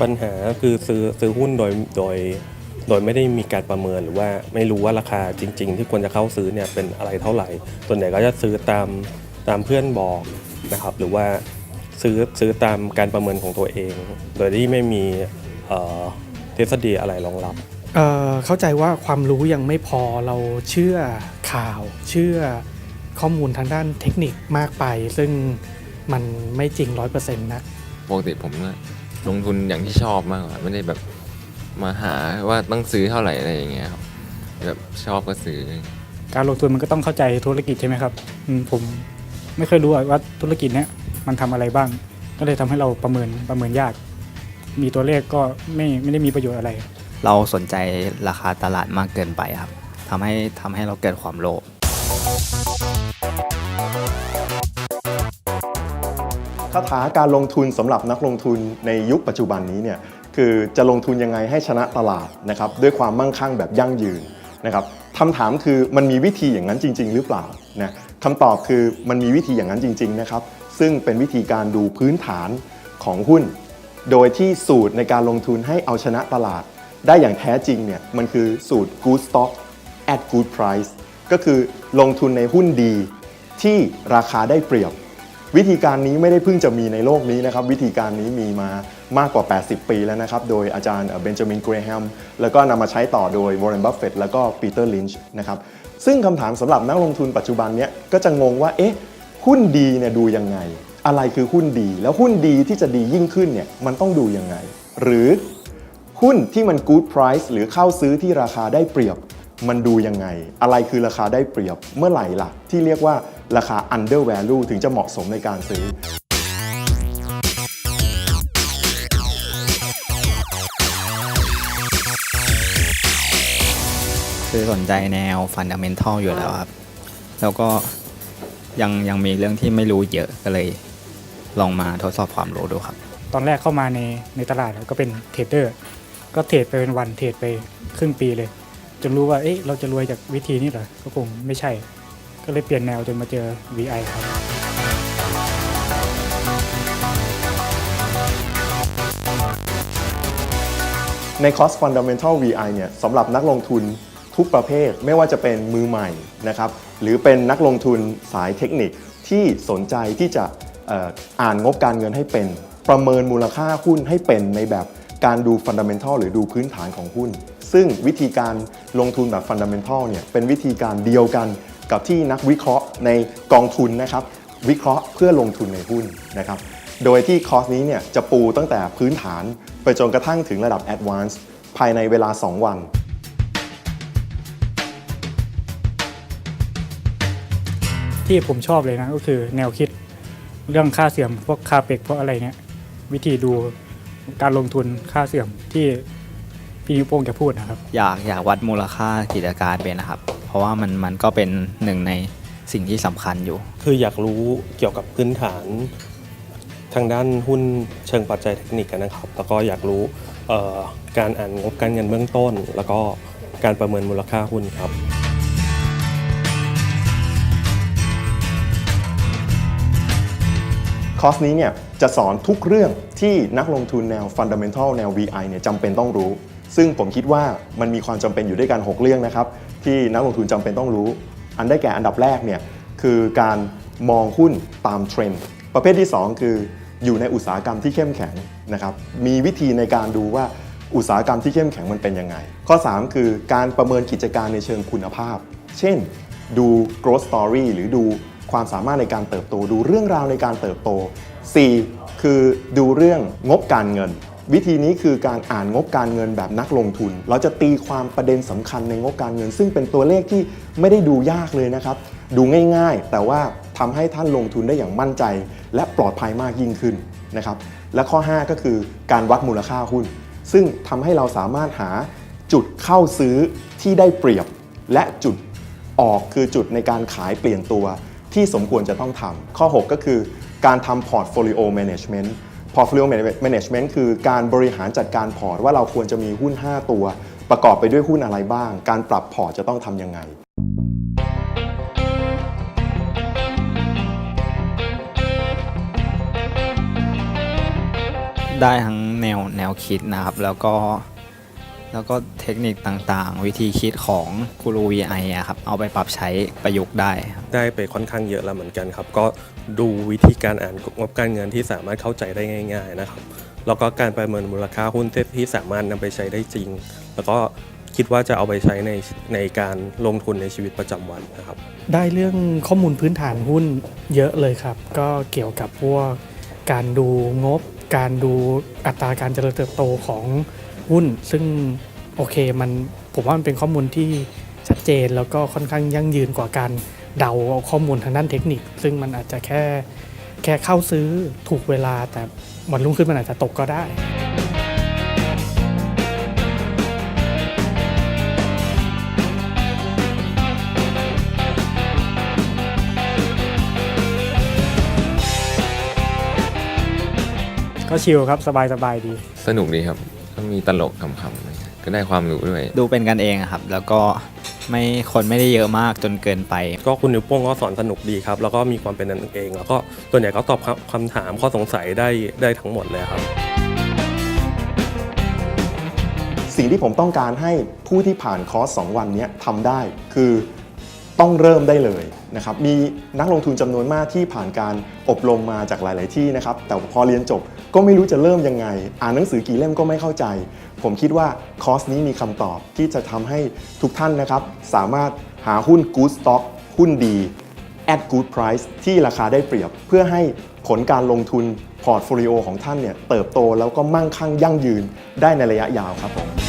ปัญหาคือซื้อซื้อหุ้นโดยโดยโดยไม่ได้มีการประเมินหรือว่าไม่รู้ว่าราคาจริง ๆ ที่ควรจะเข้าซื้อเนี่ยเป็นอะไรเท่าไหร่ ส่วนใหญ่ก็จะซื้อตามตามเพื่อนบอกนะครับ หรือว่าซื้อซื้อตามการประเมินของตัวเอง โดยที่ไม่มีเอ่อทฤษฎีอะไรรองรับเอ่อเข้าใจว่าความรู้ยังไม่พอเราเชื่อข่าว เชื่อข้อมูลทางด้านเทคนิคมากไป ซึ่งมันไม่จริงร้อยเปอร์เซ็นต์นะปกติผมก็ ลงทุนอย่างที่ชอบมากกว่าไม่ได้แบบมาหาว่าต้องซื้อเท่าไหร่อะไรอย่างเงี้ยครับแบบชอบก็ซื้อ การลงทุนมันก็ต้องเข้าใจธุรกิจใช่ไหมครับอืมผมไม่เคยรู้อะว่าธุรกิจเนี้ยมันทำอะไรบ้าง ก็เลยทำให้เราประเมินประเมินยาก มีตัวเลขก็ไม่ไม่ได้มีประโยชน์อะไร เราสนใจราคาตลาดมากเกินไปครับทำให้ทำให้เราเกิดความโลภ คาถาการลงทุนสำหรับนักลงทุนในยุคปัจจุบันนี้เนี่ยคือจะลงทุนยังไงให้ชนะตลาดนะครับด้วยความมั่งคั่งแบบยั่งยืนนะครับคำถามคือมันมีวิธีอย่างนั้นจริง ๆ หรือเปล่านะคำตอบคือมันมีวิธีอย่างนั้นจริง ๆ นะครับ ซึ่งเป็นวิธีการดูพื้นฐานของหุ้น โดยที่สูตรในการลงทุนให้เอาชนะตลาด ได้อย่างแท้จริงเนี่ยมันคือสูตร good stock at good price ก็คือลงทุนในหุ้นดีที่ราคาได้เปรียบ วิธีการนี้ไม่ได้เพิ่งจะมีในโลกนี้นะครับ วิธีการนี้มีมามากกว่า 80 ปีแล้วนะครับ โดยอาจารย์เบนจามินเกรแฮมแล้วก็นำมาใช้ต่อโดยวอร์เรนบัฟเฟตแล้วก็ปีเตอร์ลินช์นะครับซึ่งคำถามสำหรับนักลงทุนปัจจุบันเนี้ยก็จะงงว่าเอ๊ะหุ้นดีเนี่ยดูยังไง อะไรคือหุ้นดี แล้วหุ้นดีที่จะดียิ่งขึ้นเนี่ยมันต้องดูยังไง หรือหุ้นที่มัน good price หรือเข้าซื้อที่ราคาได้เปรียบ มันดูยังไง อะไรคือราคาได้เปรียบเมื่อไหร่ล่ะ ที่เรียกว่า ราคา under value ถึงจะเหมาะสมในการซื้อคือสนใจแนวฟันดัมเมนทัลอยู่แล้วครับ แล้วก็ยังยังมีเรื่องที่ไม่รู้เยอะก็เลยลองมาทดสอบความรู้ดูครับ ตอนแรกเข้ามาในในตลาดก็เป็นเทรดเดอร์ ก็เทรดไปเป็นวันเทรดไปครึ่งปีเลย จนรู้ว่า เอ๊ะ เราจะรวยจากวิธีนี้เหรอ ก็คงไม่ใช่ ก็เลยเปลี่ยนแนวจนมาเจอ VI ครับ ในคอร์ส Fundamental VI เนี่ยสำหรับนักลงทุนทุกประเภทไม่ว่าจะเป็นมือใหม่นะครับหรือเป็นนักลงทุนสายเทคนิคที่สนใจที่จะอ่ออ่านงบการเงินให้เป็น ประเมินมูลค่าหุ้นให้เป็นในแบบการดู Fundamental หรือดูพื้นฐานของหุ้น ซึ่งวิธีการลงทุนแบบ Fundamental เนี่ยเป็นวิธีการเดียวกัน กับที่นักวิเคราะห์ในกองทุนนะครับ วิเคราะห์เพื่อลงทุนในหุ้นนะครับ โดยที่คอร์สนี้เนี่ยจะปูตั้งแต่พื้นฐาน ไปจนกระทั่งถึงระดับ Advanced ภายในเวลา 2 วันที่ผมชอบเลยนะก็คือแนวคิดเรื่องค่าเสื่อมพวกค่าเปกพวกอะไรเนี้ยวิธีดูการลงทุนค่าเสื่อมที่พี่นิ้วโป้งจะพูดนะครับ อยากอยากวัดมูลค่ากิจการเป็นนะครับเพ ราะว่ามันมันก็เป็นหนึ่งในสิ่งที่สำคัญอยู่ คืออยากรู้เกี่ยวกับพื้นฐานทางด้านหุ้นเชิงปัจจัยเทคนิคกันนะครับ แล้วก็อยากรู้เอ่อการอ่านงบการเงินเบื้องต้น แล้วก็การประเมินมูลค่าหุ้นครับ คอร์สนี้เนี่ยจะสอนทุกเรื่องที่นักลงทุนแนว Fundamental แนว VI เนี่ยจำเป็นต้องรู้ ซึ่งผมคิดว่ามันมีความจำเป็นอยู่ด้วยกัน 6 เรื่องนะครับ ที่นักลงทุนจำเป็นต้องรู้ อันได้แก่อันดับแรกเนี่ยคือการมองหุ้นตามเทรนด์ประเภทที่ 2 คืออยู่ในอุตสาหกรรมที่เข้มแข็งนะครับมีวิธีในการดูว่าอุตสาหกรรมที่เข้มแข็งมันเป็นยังไง ข้อ 3 คือการประเมินกิจการในเชิงคุณภาพ เช่น ดู growth story หรือดูความสามารถในการเติบโต ดูเรื่องราวในการเติบโต 4. คือดูเรื่องงบการเงิน วิธีนี้คือการอ่านงบการเงินแบบนักลงทุน เราจะตีความประเด็นสำคัญในงบการเงิน ซึ่งเป็นตัวเลขที่ไม่ได้ดูยากเลยนะครับ ดูง่ายๆ แต่ว่าทำให้ท่านลงทุนได้อย่างมั่นใจ และปลอดภัยมากยิ่งขึ้นนะครับและข้อ 5 ก็คือการวัดมูลค่าหุ้น ซึ่งทำให้เราสามารถหาจุดเข้าซื้อที่ได้เปรียบและจุดออกคือจุดในการขายเปลี่ยนตัวที่สมควรจะต้องทำข้อ 6 ก็คือการทำ portfolio management portfolio management คือการบริหารจัดการพอร์ตว่าเราควรจะมีหุ้น 5 ตัว ประกอบไปด้วยหุ้นอะไรบ้าง การปรับพอร์ตจะต้องทำยังไง ได้ทั้งแนวแนวคิดนะครับ แล้วก็ แล้วก็เทคนิคต่างๆ วิธีคิดของกูรู VI อะครับ เอาไปปรับใช้ประยุกต์ได้ครับ ได้ไปค่อนข้างเยอะแล้วเหมือนกันครับ ก็ดูวิธีการอ่านงบการเงินที่สามารถเข้าใจได้ง่าย ๆนะครับ แล้วก็การประเมินมูลค่าหุ้นที่สามารถนำไปใช้ได้จริง แล้วก็คิดว่าจะเอาไปใช้ในในการลงทุนในชีวิตประจำวันนะครับ ได้เรื่องข้อมูลพื้นฐานหุ้นเยอะเลยครับ ก็เกี่ยวกับพวกการดูงบ การดูอัตราการเจริญเติบโตของ หุ้น ซึ่งโอเคมันผมว่ามันเป็นข้อมูลที่ชัดเจนแล้วก็ค่อนข้างยั่งยืนกว่าการเดาเอาข้อมูลทางด้านเทคนิค ซึ่งมันอาจจะแค่แค่เข้าซื้อถูกเวลาแต่วันรุ่งขึ้นมันอาจจะตกก็ได้ก็ชิลครับ สบายสบายๆดี สนุกดีครับ ก็มีตลกขำๆก็ได้ความรู้ด้วย ดูเป็นกันเองอะครับ แล้วก็ไม่คนไม่ได้เยอะมากจนเกินไป ก็คุณนิ้วโป้งก็สอนสนุกดีครับ แล้วก็มีความเป็นนันเอง แล้วก็ส่วนใหญ่ก็ตอบคำคำถามข้อสงสัยได้ได้ทั้งหมดเลยครับ สิ่งที่ผมต้องการให้ผู้ที่ผ่านคอร์ส2วันเนี้ยทำได้คือต้องเริ่มได้เลย นะครับมีนักลงทุนจำนวนมากที่ผ่านการอบรมมาจากหลาย ๆ ที่นะครับแต่พอเรียนจบก็ไม่รู้จะเริ่มยังไง อ่านหนังสือกี่เล่มก็ไม่เข้าใจ ผมคิดว่าคอร์สนี้มีคำตอบที่จะทำให้ทุกท่านนะครับสามารถหาหุ้น good stock หุ้นดี at good price ที่ราคาได้เปรียบเพื่อให้ผลการลงทุนพอร์ตโฟลิโอของท่านเนี่ยเติบโตแล้วก็มั่งคั่งยั่งยืนได้ในระยะยาวครับผม